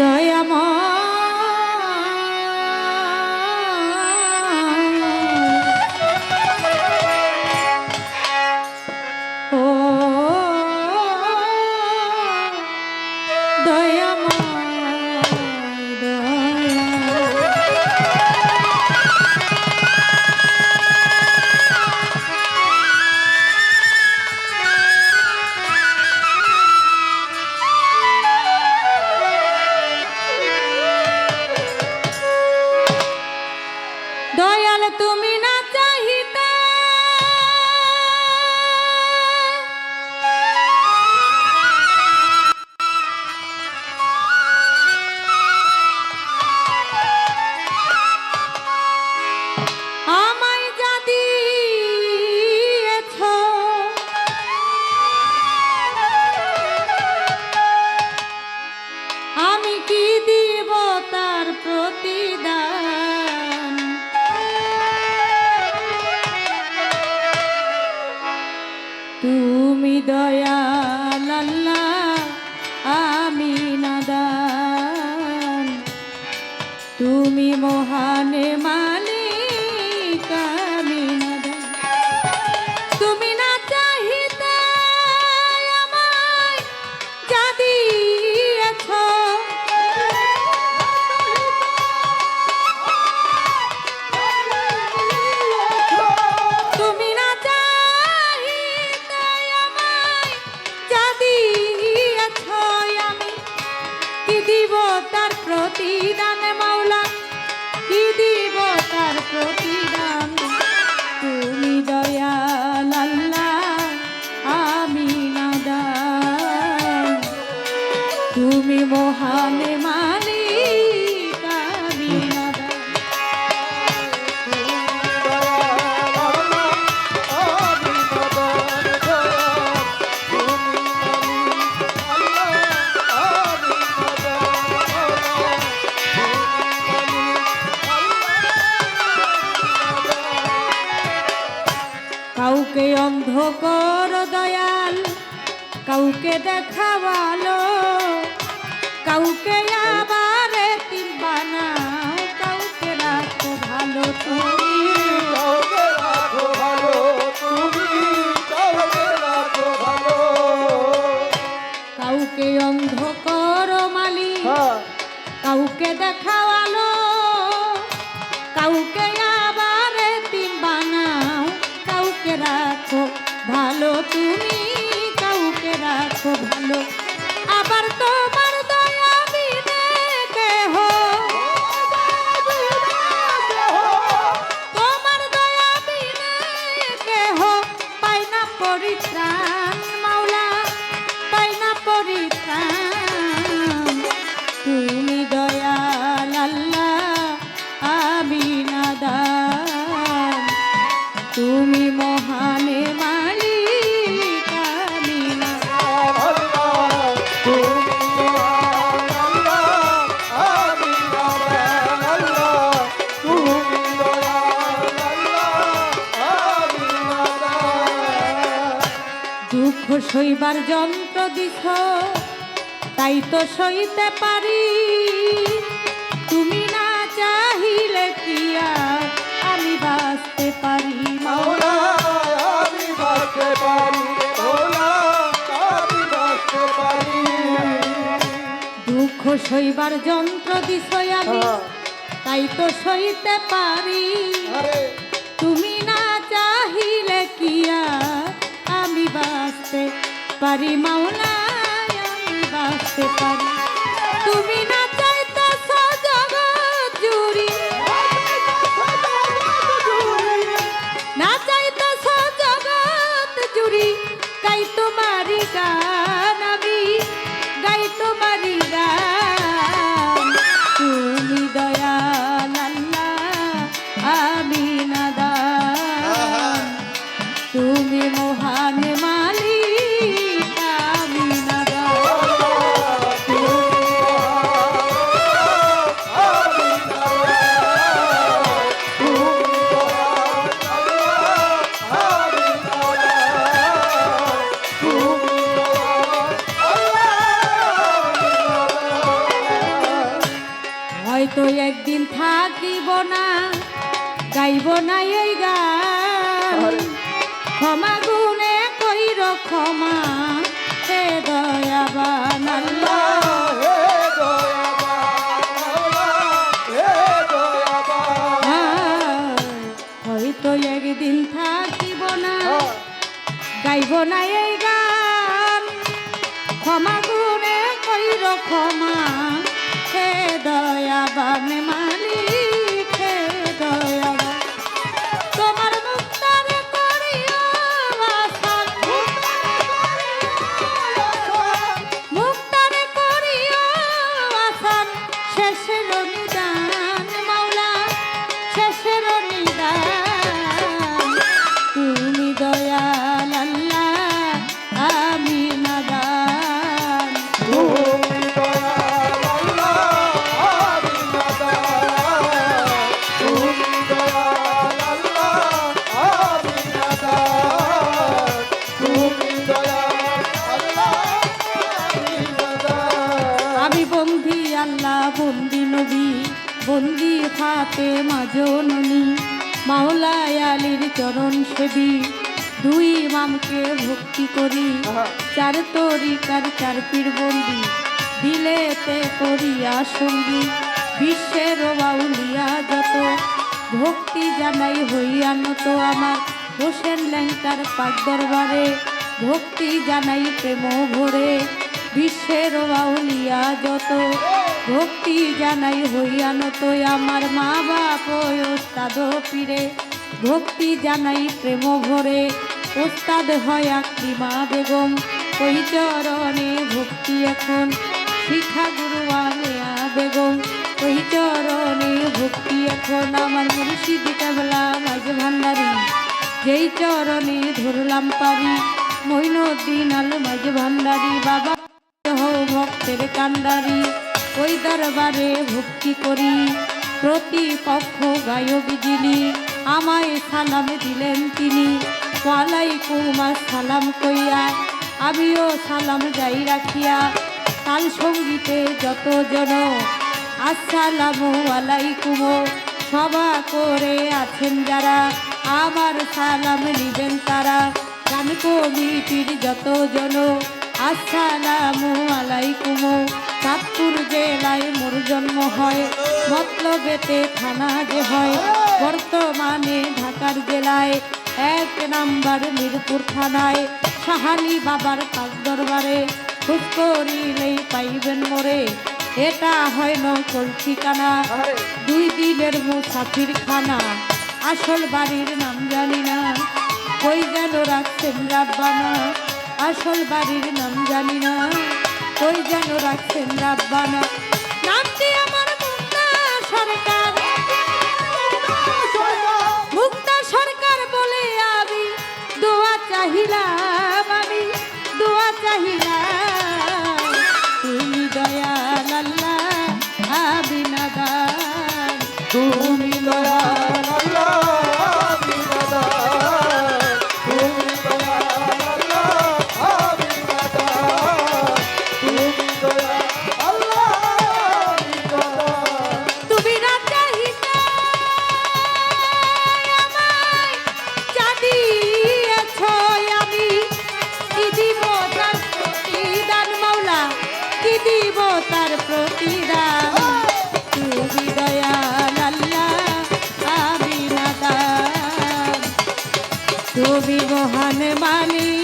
দয়াময় তুমি মহানে মা কাউকে দেখাবালো কাউকে আবার তিন কাউকে রাখো ভালো কাউকে অন্ধ করো মালিক হ্যাঁ। কাউকে দেখাবালো কাউকে তুমি দুঃখ সইবার যন্ত্র দিছ তাই তো সইতে পারি। তুমি দুঃখ সইবার যন্ত্র দিছই আমি। হ্যাঁ। তাই তো সইতে পারি। তুমি না চাহিলে কি আমি বাঁচতে পারি মাওলা আমি বাঁচতে পারি। তুমি না যাবি না না গাইব না হাতে মাজননী মাওলায় আলীর চরণ সেবী। দুই ইমামকে ভক্তি করি। চার তরিকার চার পীর বন্দি। দিলেতে করিয়া সঙ্গী। বিশ্বের বাউলিয়া যত। ভক্তি জানাই হইয়া নত আমার। হোসেন ল্যাংকার পাক দরবারে। ভক্তি জানাই প্রেম ভরে। বিশ্বের বাউলিয়া যত। ভক্তি জানাই হইয়া নত আমার মা বাপ ওস্তাদ পীরে। ভক্তি জানাই প্রেম ভরে, ওস্তাদ হয় আকলিমা বেগম। ওই চরণে ভক্তি এখন, শিখা গুরু আলিয়া বেগম। ওই চরণে ভক্তি এখন, আমার মুর্শিদ কেবলা মাঝ ভান্ডারি। যেই চরণে ধরলাম পারি মইনুদ্দিন আল মাঝ ভান্ডারি। বাবা ভক্তের কান্ডারি। ওই দরবারে ভক্তি করি। প্রতিপক্ষ গায়ক যিনি আমায় সালাম দিলেন তিনি। ওয়ালাইকুম সালাম কইয়া আমিও সালাম যাই রাখিয়া। তাল সঙ্গীতে যত জন আসসালামু আলাইকুম, সভা করে আছেন যারা, আমার সালাম নিবেন তারা। গান কমিটির যত জন আসসালামু আলাইকুম। চাঁদপুর জেলায় মোর জন্ম হয়, মতলবেতে থানা যে হয়। বর্তমানে ঢাকার জেলায় এক নাম্বার মিরপুর থানায়। সাহালি বাবার পাক দরবারে খোঁজ করিলেই পাইবেন মোরে। এটা হয় নকল ঠিকানা। দুই দিনের মুসাফির খানা আসল বাড়ির নাম জানি না। কই যেন রাখছেন রাব্বানা। আসল বাড়ির নাম জানি না। কই যেন রাখছেন রাব্বানা। আমার মুক্তা সরকার? মুক্তা সরকার বলে আমি দোয়া চাহিলাম আমি, দোয়া চাহিলাম। তুমি দয়াল আল্লাহ তুমি দয়াল আমি